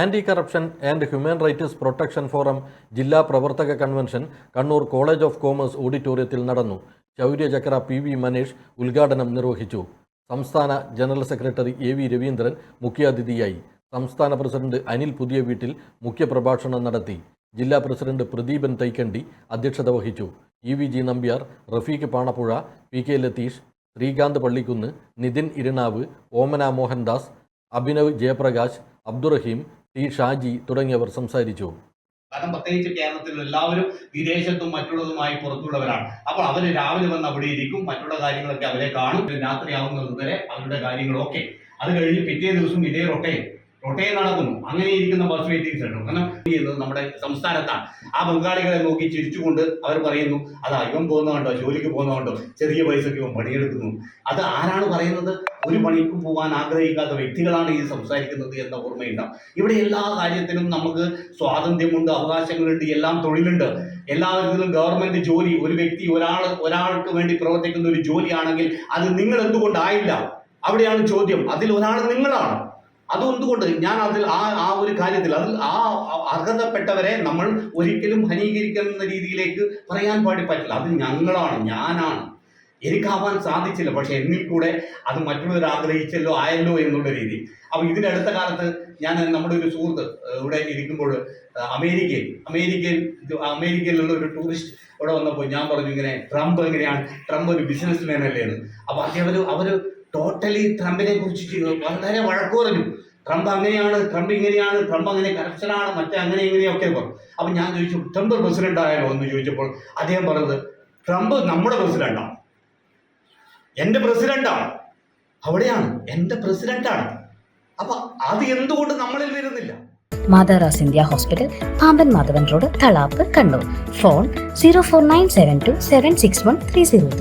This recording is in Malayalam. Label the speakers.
Speaker 1: Anti corruption and human rights protection forum ജില്ലാ പ്രവർത്തക convention Kannur college of commerce ഓഡിറ്റോറിയത്തിൽ നടന്നു. ശൗര്യചക്ര പി വി മനീഷ് ഉദ്ഘാടനം നിർവഹിച്ചു. സംസ്ഥാന general secretary A V Raveendran മുഖ്യാതിഥിയായി. സംസ്ഥാന പ്രസിഡന്റ് അനിൽ പുതിയ വീട്ടിൽ മുഖ്യപ്രഭാഷണം നടത്തി. ജില്ലാ പ്രസിഡന്റ് പ്രദീപൻ തൈക്കണ്ടി അധ്യക്ഷത വഹിച്ചു. E V G Nambiar Rafeeq Panappuzha P K Latheesh Sreekanth Pallikkunnu Nithin Iranav Omana Mohandas Abhinav Jayaprakash Abdurahim T Shaji തുടങ്ങിയവർ സംസാരിച്ചു.
Speaker 2: കാരണം പ്രത്യേകിച്ച് കേരളത്തിൽ എല്ലാവരും വിദേശത്തും മറ്റുള്ളതുമായി പുറത്തുള്ളവരാണ്. അപ്പോൾ അവർ രാവിലെ വന്ന് അവിടെ ഇരിക്കും മറ്റുള്ള കാര്യങ്ങളൊക്കെ അവരെ കാണും. രാത്രിയാവുന്നത് വരെ അവരുടെ കാര്യങ്ങളൊക്കെ. അത് കഴിഞ്ഞ് പിറ്റേ ദിവസം ഇതേ റൊട്ടയും റൊട്ടയും നടക്കുന്നു. അങ്ങനെ ഇരിക്കുന്ന ബസ് വെയിറ്റിംഗ് സെന്റർ കാരണം ചെയ്യുന്നത് നമ്മുടെ സംസ്ഥാനത്താണ്. ആ ബംഗാളികളെ നോക്കി ചിരിച്ചുകൊണ്ട് അവർ പറയുന്നു അത് ഇവൻ പോകുന്നതുകൊണ്ടോ ജോലിക്ക് പോകുന്നതുകൊണ്ടോ ചെറിയ പൈസയ്ക്ക് ഇവൻ പണിയെടുക്കുന്നു. അത് ആരാണ് പറയുന്നത്? ഒരു പണിക്കും പോകാൻ ആഗ്രഹിക്കാത്ത വ്യക്തികളാണ് ഈ സംസാരിക്കുന്നത് എന്ന ഓർമ്മയുണ്ടാവും ഇവിടെ എല്ലാ കാര്യത്തിനും നമുക്ക് സ്വാതന്ത്ര്യമുണ്ട് അവകാശങ്ങളുണ്ട് എല്ലാം തൊഴിലുണ്ട്. എല്ലാവരിലും ഗവൺമെന്റ് ജോലി ഒരു വ്യക്തി ഒരാൾ ഒരാൾക്ക് വേണ്ടി പ്രവർത്തിക്കുന്ന ഒരു ജോലിയാണെങ്കിൽ അത് നിങ്ങൾ എന്തുകൊണ്ടായില്ല? അവിടെയാണ് ചോദ്യം. അതിൽ ഒരാൾ നിങ്ങളാണ്. അതുകൊണ്ടുകൊണ്ട് ഞാൻ അതിൽ ആ ആ ഒരു കാര്യത്തിൽ അതിൽ ആ അർഹതപ്പെട്ടവരെ നമ്മൾ ഒരിക്കലും ഹനീകരിക്കുന്ന രീതിയിലേക്ക് പറയാൻ പാടി പറ്റില്ല. അത് ഞങ്ങളാണ് ഞാനാണ്. എനിക്കാവാൻ സാധിച്ചില്ല പക്ഷെ എന്നിൽ കൂടെ അത് മറ്റുള്ളവർ ആഗ്രഹിച്ചല്ലോ ആയല്ലോ എന്നുള്ള രീതി. അപ്പൊ ഇതിനടുത്ത കാലത്ത് ഞാൻ നമ്മുടെ ഒരു സുഹൃത്ത് ഇവിടെ ഇരിക്കുമ്പോൾ അമേരിക്കയിൽ അമേരിക്കയിൽ അമേരിക്കയിലുള്ള ഒരു ടൂറിസ്റ്റ് ഇവിടെ വന്നപ്പോൾ ഞാൻ പറഞ്ഞു ഇങ്ങനെ ട്രംപ് എങ്ങനെയാണ്? ട്രംപ് ഒരു ബിസിനസ് മാൻ അല്ലേ അപ്പൊ അദ്ദേഹം അവർ അവർ ടോട്ടലി ട്രംപിനെ കുറിച്ച് വളരെ വഴക്കു പറഞ്ഞു. ട്രംപ് അങ്ങനെയാണ് ട്രംപ് ഇങ്ങനെയാണ് ട്രംപ് അങ്ങനെ കറപ്ഷനാണ് മറ്റേ അങ്ങനെ ഇങ്ങനെയൊക്കെ പറഞ്ഞു. അപ്പൊ ഞാൻ ചോദിച്ചു ട്രംപ് പ്രസിഡന്റ് ആയാലോ എന്ന് ചോദിച്ചപ്പോൾ അദ്ദേഹം പറഞ്ഞത് ട്രംപ് നമ്മുടെ പ്രസിഡന്റാണ് എന്റെ പ്രസിഡന്റാണ് അവിടെയാണ്. എന്റെ പ്രസിഡന്റാണ് അപ്പൊ അത് എന്തുകൊണ്ട് നമ്മളിൽ വരുന്നില്ല?
Speaker 3: മാതാറാസ് India hospital Pamban Madhavan road Thalap Kannur. Phone zero four nine seven two seven six one three zero three